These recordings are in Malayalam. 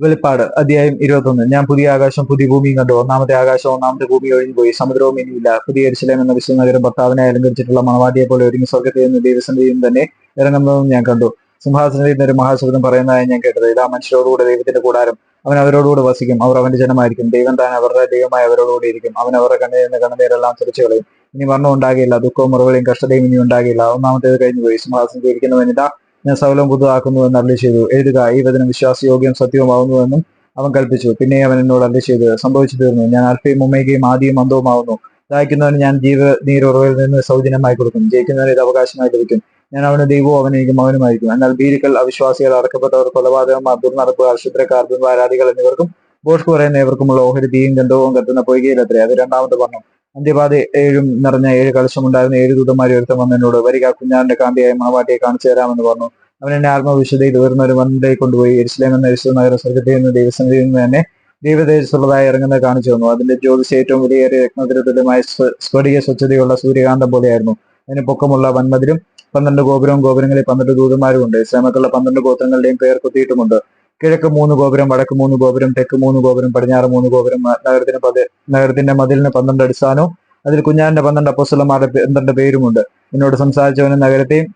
വെളിപ്പാട് അധ്യായം ഇരുപത്തൊന്ന്. ഞാൻ പുതിയ ആകാശം പുതിയ ഭൂമിയും കണ്ടു. ഒന്നാമത്തെ ആകാശം ഒന്നാമത്തെ ഭൂമി ഒഴിഞ്ഞു പോയി സമുദ്രവും ഇനിയില്ല പുതിയ എരിശിലേം എന്ന വിശ്വ നഗരം ഭർത്താവിനെ അലങ്കരിച്ചിട്ടുള്ള മണവാട്ടിയെ പോലെ ഒരുങ്ങി സ്വർഗത്തിൽ നിന്ന് ദൈവസന്ധിയും തന്നെ ഇറങ്ങുന്നതും ഞാൻ കണ്ടു. സിംഹാസനത്തിൽ നിന്ന് ഒരു മഹാശബ്ദം പറയുന്നതായി ഞാൻ കേട്ടത്. ഇതാ മനുഷ്യരോടുകൂടെ ദൈവത്തിന്റെ കൂടാരം. അവൻ അവരോടുകൂടെ വസിക്കും. അവർ അവന്റെ ജനമായിരിക്കും. ദൈവം താൻ അവരുടെ ദൈവമായി അവരോടുകൂടി ഇരിക്കും. അവൻ അവരുടെ കണ്ണിൽ നിന്ന് കണ്ണുനീരെല്ലാം തിരിച്ചു കളയും. ഇനി മരണം ഉണ്ടാകില്ല. ദുഃഖവും മുറവുകളെയും കഷ്ടതയും ഇനി ഉണ്ടാകില്ല. ഒന്നാമത്തേത് കഴിഞ്ഞു പോയി സിംഹാസനത്തിൽ ഇരിക്കുന്നവൻ ഇതാ ഞാൻ സകലം പുതുതാക്കുന്നു എന്ന് അരളി ചെയ്തു. എഴുതുക ഈ വചനം വിശ്വാസയോഗ്യം സത്യവുമാകുന്നുവെന്നും അവൻ കൽപ്പിച്ചു. പിന്നെ അവൻ എന്നോട് അരളി ചെയ്തു സംഭവിച്ചു തീർന്നു. ഞാൻ അൽഫയും ഉമ്മയ്ക്കയും ആദ്യവും അന്തവുമാകുന്നു ദാഹിക്കുന്നവന് ഞാൻ ജീവ നീരുറവിൽ നിന്ന് സൗജന്യമായി കൊടുക്കും. ജയിക്കുന്നവന് ഇത് അവകാശമായി ലഭിക്കും. ഞാൻ അവന് ദൈവവും അവൻ എനിക്ക് മകനുമായിരിക്കും. എന്നാൽ ഭീരുക്കൾ അവിശ്വാസികൾ അടക്കപ്പെട്ടവർ കൊലപാതകന്മാർ ദുർനടപ്പുകാർ ക്ഷുദ്രക്കാർ ദുർവാരാധികൾ എന്നിവർക്കും ബോഷ് പറയുന്ന ഇവർക്കുമുള്ള ഓഹരി തീയും ഗന്ധവും കത്തുന്ന പൊയ്കയിലത്രേ. അത് രണ്ടാമത്തെ പറഞ്ഞു അന്ത്യപാത ഏഴും നിറഞ്ഞ ഏഴ് കലശമുണ്ടായിരുന്ന ഏഴ് ദൂതന്മാരെ ഒരുത്തം വന്നതിനോട് വരിക കുഞ്ഞാറിന്റെ കാന്തിയായ മണവാട്ടിയെ കാണിച്ചു തരാമെന്ന് പറഞ്ഞു. അവൻ എന്നെ ആത്മവിശുദ്ധയിൽ ഉയർന്ന ഒരു വനിതയെ കൊണ്ടുപോയി എരിശിലേം എന്ന എരിശു നഗര സ്വർഗത്തിൽ നിന്ന് ദൈവസന്നിധിയിൽ നിന്ന് തന്നെ ദൈവതേജസ്സുള്ളതായി ഇറങ്ങുന്നത് കാണിച്ചു തന്നു. അതിന്റെ ജ്യോതിസ് ഏറ്റവും വിലയേറിയ രത്നത്തിന് തുല്യമായ സ്ഫടിക സ്വച്ഛതയുള്ള സൂര്യകാന്തം പോലെയായിരുന്നു. അതിന് പൊക്കമുള്ള വൻമതിലും പന്ത്രണ്ട് ഗോപുരവും ഗോപുരങ്ങളിൽ പന്ത്രണ്ട് ദൂതന്മാരും ഉണ്ട്. ശ്രമക്കുള്ള പന്ത്രണ്ട് ഗോത്രങ്ങളുടെയും പേർ കുത്തിയിട്ടുമുണ്ട്. കിഴക്ക് മൂന്ന് ഗോപുരം വടക്ക് മൂന്ന് ഗോപുരം തെക്ക് മൂന്ന് ഗോപുരം പടിഞ്ഞാറ് മൂന്ന് ഗോപുരം നഗരത്തിന്റെ നഗരത്തിന് പതി നഗരത്തിന്റെ മതിലിന് പന്ത്രണ്ട് അടിസ്ഥാനവും അതിൽ കുഞ്ഞാന്റെ പന്ത്രണ്ട് അപ്പോസ്തലന്മാരുടെ പേ- പന്ത്രണ്ട് പേരുമുണ്ട്. എന്നോട് സംസാരിച്ചവന് നഗരത്തെയും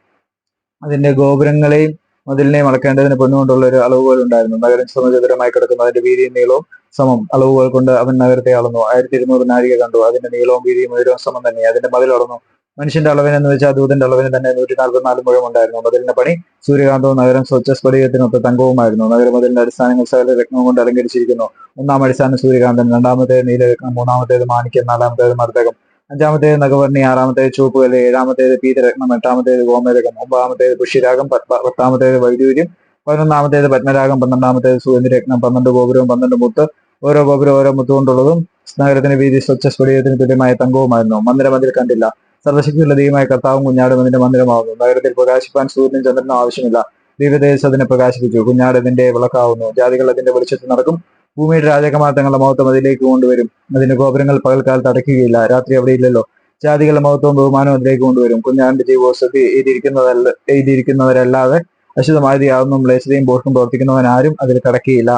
അതിന്റെ ഗോപുരങ്ങളെയും മതിലിനെയും അളക്കേണ്ടതിന് പൊന്നുകൊണ്ടുള്ള ഒരു അളവുകൾ ഉണ്ടായിരുന്നു നഗരം സമചതുരമായി കിടക്കുന്നു. അതിന്റെ വീതിയും നീളവും സമം അളവുകൾ കൊണ്ട് അവൻ നഗരത്തെ അളന്നു. ആയിരത്തി ഇരുന്നൂറ് നാഴിക കണ്ടു. അതിന്റെ നീളവും വീതിയും ഉയരവും സമം തന്നെ അതിന്റെ മതിൽ അളന്നു. മനുഷ്യന്റെ അളവിന് എന്ന് വെച്ചാൽ ദൂതന്റെ അളവിന് തന്നെ നൂറ്റി നാൽപ്പത്തിനാല് മുഴം ഉണ്ടായിരുന്നു മതിലിന്റെ പണി സൂര്യകാന്തവും നഗരം സ്വച്ഛ സ്ഫടികത്തിനൊത്ത് തങ്കവുമായിരുന്നു. നഗരമതിലിന്റെ അടിസ്ഥാനങ്ങൾ സകല രത്നം കൊണ്ട് അലങ്കരിച്ചിരിക്കുന്നു. ഒന്നാം അടിസ്ഥാനം സൂര്യകാന്തൻ രണ്ടാമത്തേത് നീലരത്നം മൂന്നാമത്തേത് മാണിക്യം നാലാമത്തേത് മർദ്ദകം അഞ്ചാമത്തേത് നഗവർണി ആറാമത്തേത് ചുവപ്പുകല്ല് ഏഴാമത്തേത് പീതരത്നം എട്ടാമത്തേത് ഗോമരകം ഒമ്പതാമത്തേത് പുഷ്യരാഗം പത്താമത്തേത് വൈദ്യൂര്യം പതിനൊന്നാമത്തേത് പത്മരാഗം പന്ത്രണ്ടാമത്തേത് സുഗന്ധിരത്നം പന്ത്രണ്ട് ഗോപുരവും പന്ത്രണ്ട് മുത്ത് ഓരോ ഗോപുരം ഓരോ മുത്തുകൊണ്ടുള്ളതും നഗരത്തിന് വീതി സ്വച്ഛ സ്ഫടികത്തിന് തുല്യമായ തങ്കവുമായിരുന്നു. മന്ദിരം അതിൽ കണ്ടില്ല. സർവശക്തിയുള്ള ദൈവമായ കർത്താവും കുഞ്ഞാടും അതിന്റെ മന്ദിരമാകുന്നു നഗരത്തിൽ പ്രകാശിപ്പാൻ സൂര്യനും ചന്ദ്രനും ആവശ്യമില്ല. ദൈവദേശം അതിനെ പ്രകാശിപ്പിച്ചു. കുഞ്ഞാട് അതിന്റെ വിളക്കാവുന്നു. ജാതികൾ അതിന്റെ വെളിച്ചത്തിൽ നടക്കും. ഭൂമിയുടെ രാജകുമാർ തങ്ങളുടെ മഹത്വം അതിലേക്ക് കൊണ്ടുവരും. അതിന്റെ ഗോപുരങ്ങൾ പകൽക്കാലത്ത് അടയ്ക്കുകയില്ല രാത്രി അവിടെ ഇല്ലല്ലോ. ജാതികളുടെ മഹത്വവും ബഹുമാനവും അതിലേക്ക് കൊണ്ടുവരും. കുഞ്ഞാടിന്റെ ജീവോസതി എഴുതിയിരിക്കുന്നതല്ല എഴുതിയിരിക്കുന്നവരല്ലാതെ അശുദ്ധമായതിയാവുന്നു മ്ലേച്ഛതയും ബോഷവും പ്രവർത്തിക്കുന്നവൻ ആരും അതിൽ കടക്കുകയില്ല.